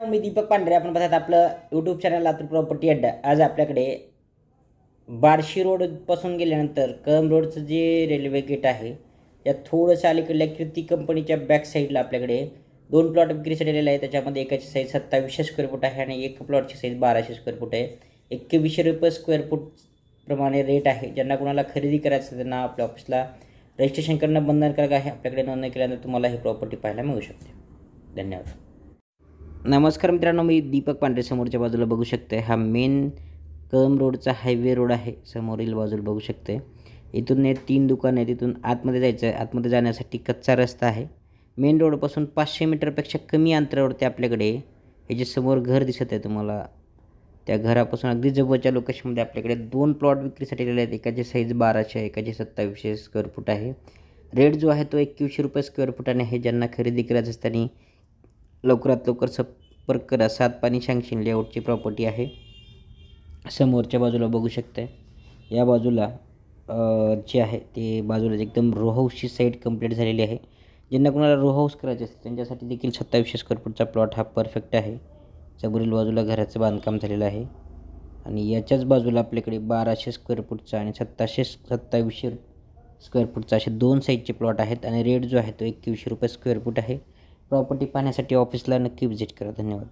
मी दीपक पांढरे आपण बघत आपलं यूट्यूब चॅनल लातूर प्रॉपर्टी अड्डा. आज आपल्याकडे बार्शी रोडपासून गेल्यानंतर कळम रोडचं जे रेल्वे गेट आहे या थोडंसं अलीकडल्या कीर्ती कंपनीच्या बॅक साईडला आपल्याकडे दोन प्लॉट विक्रीसाठी आलेले आहे त्याच्यामध्ये एकाची साईज सत्तावीसशे स्क्वेअर फूट आहे आणि एक प्लॉटची साईज बाराशे स्क्वेअर फूट आहे. एकवीसशे रुपये स्क्वेअर फूट प्रमाणे रेट आहे. ज्यांना कोणाला खरेदी करायचं त्यांना आपल्या ऑफिसला रजिस्ट्रेशन करणं बंधनकारक आहे. आपल्याकडे नोंदणी केल्यानंतर तुम्हाला ही प्रॉपर्टी पाहायला मिळू शकते. धन्यवाद. नमस्कार मित्रांनो मी दीपक पांढरे समोरच्या बाजूला बघू शकते. हा मेन कळम रोडचा हायवे रोड आहे. समोरील बाजूला बघू शकते. इथून हे तीन दुकान आहे तिथून आतमध्ये जायचं आहे आतमध्ये जाण्यासाठी कच्चा रस्ता आहे. मेन रोडपासून पाचशे मीटरपेक्षा कमी अंतरावरती आपल्याकडे हे जे समोर घर दिसत आहे तुम्हाला त्या घरापासून अगदी जवळच्या लोकेशनमध्ये आपल्याकडे दोन प्लॉट विक्रीसाठी दिलेले आहेत. एकाचे साईज बाराशे आहे एकाचे सत्तावीसशे स्क्वेअर फूट आहे. रेट जो आहे तो एकवीसशे रुपये स्क्वेअर फुटाने आहे. ज्यांना खरेदी करायचं असताना लवकरात लवकर संपर्क करा. सात पाणी सँक्शन लेआउटची प्रॉपर्टी आहे. समोरच्या बाजूला बघू शकताय. या बाजूला जे आहे ते बाजूला एकदम रो हाऊसची साईड कंप्लीट झालेली आहे. ज्यांना कोणाला रो हाऊस करायचे असते त्यांच्यासाठी देखील सत्तावीसशे स्क्वेअर फूटचा प्लॉट हा परफेक्ट आहे. समोरील बाजूला घराचं बांधकाम झालेलं आहे. आणि याच्याच बाजूला आपल्याकडे बाराशे स्क्वेअर फूटचा आणि सत्ताशे सत्तावीसशे स्क्वेअर फूटचा असे दोन साईजचे प्लॉट आहेत. आणि रेट जो आहे तो एकवीसशे रुपये स्क्वेअर फूट आहे. प्रॉपर्टी पाहण्यासाठी ऑफिसला नक्की व्हिजिट करा. धन्यवाद.